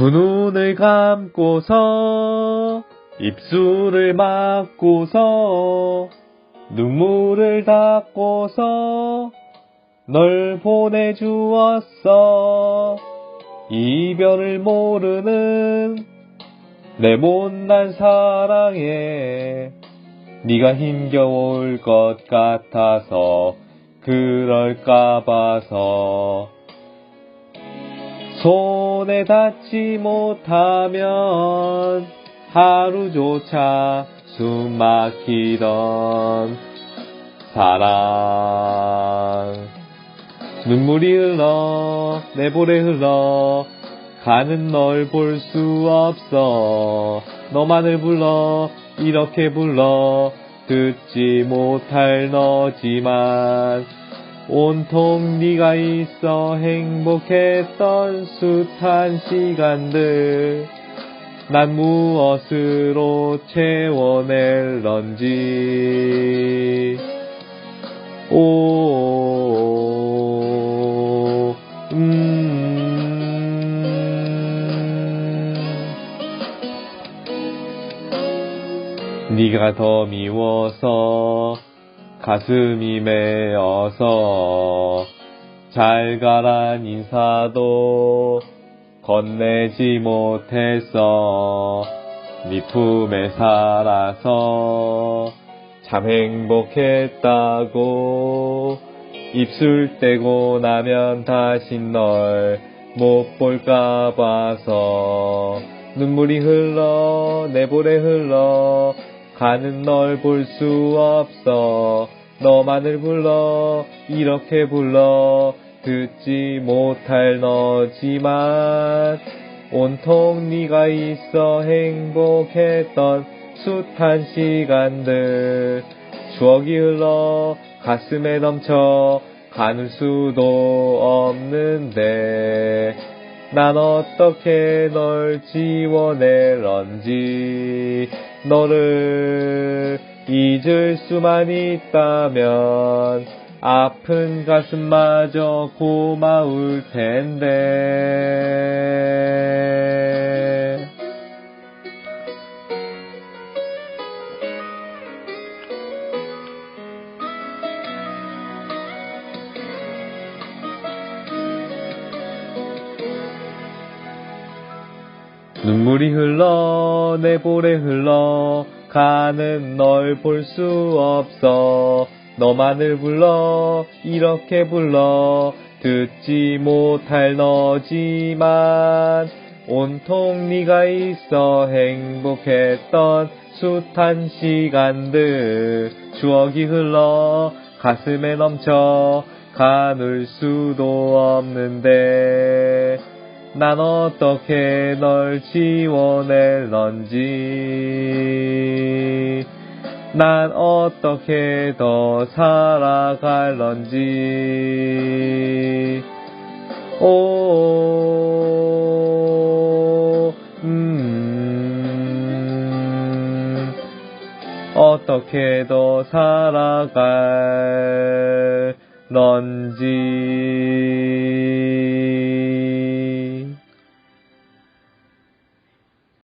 두 눈을 감고서 입술을 막고서 눈물을 닦고서 널 보내주었어. 이별을 모르는 내 못난 사랑에 네가 힘겨울 것 같아서 그럴까 봐서. 손 에 닿지 못하면 하루조차 숨 막히던 사랑. 눈물이 흘러 내 볼에 흘러 가는 널 볼 수 없어. 너만을 불러 이렇게 불러 듣지 못할 너지만 온통 네가 있어 행복했던 숱한 시간들 난 무엇으로 채워낼런지 오, 음. 네가 더 미워서 가슴이 메어서 잘 가란 인사도 건네지 못했어 네 품에 살아서 참 행복했다고 입술 떼고 나면 다시 널 못 볼까 봐서 눈물이 흘러 내 볼에 흘러 가는 널 볼 수 없어. 너만을 불러 이렇게 불러. 듣지 못할 너지만 온통 네가 있어 행복했던 숱한 시간들. 추억이 흘러 가슴에 넘쳐 가눌 수도 없는데 난 어떻게 널 지워낼런지 너를 잊을 수만 있다면 아픈 가슴마저 고마울 텐데 눈물이 흘러 내 볼에 흘러 가는 널 볼 수 없어. 너만을 불러 이렇게 불러. 듣지 못할 너지만 온통 네가 있어 행복했던 숱한 시간들. 추억이 흘러 가슴에 넘쳐 가눌 수도 없는데 난 어떻게 널 지워낼런지. 난 어떻게 더 살아갈런지. 오, 음, 어떻게 더 살아갈런지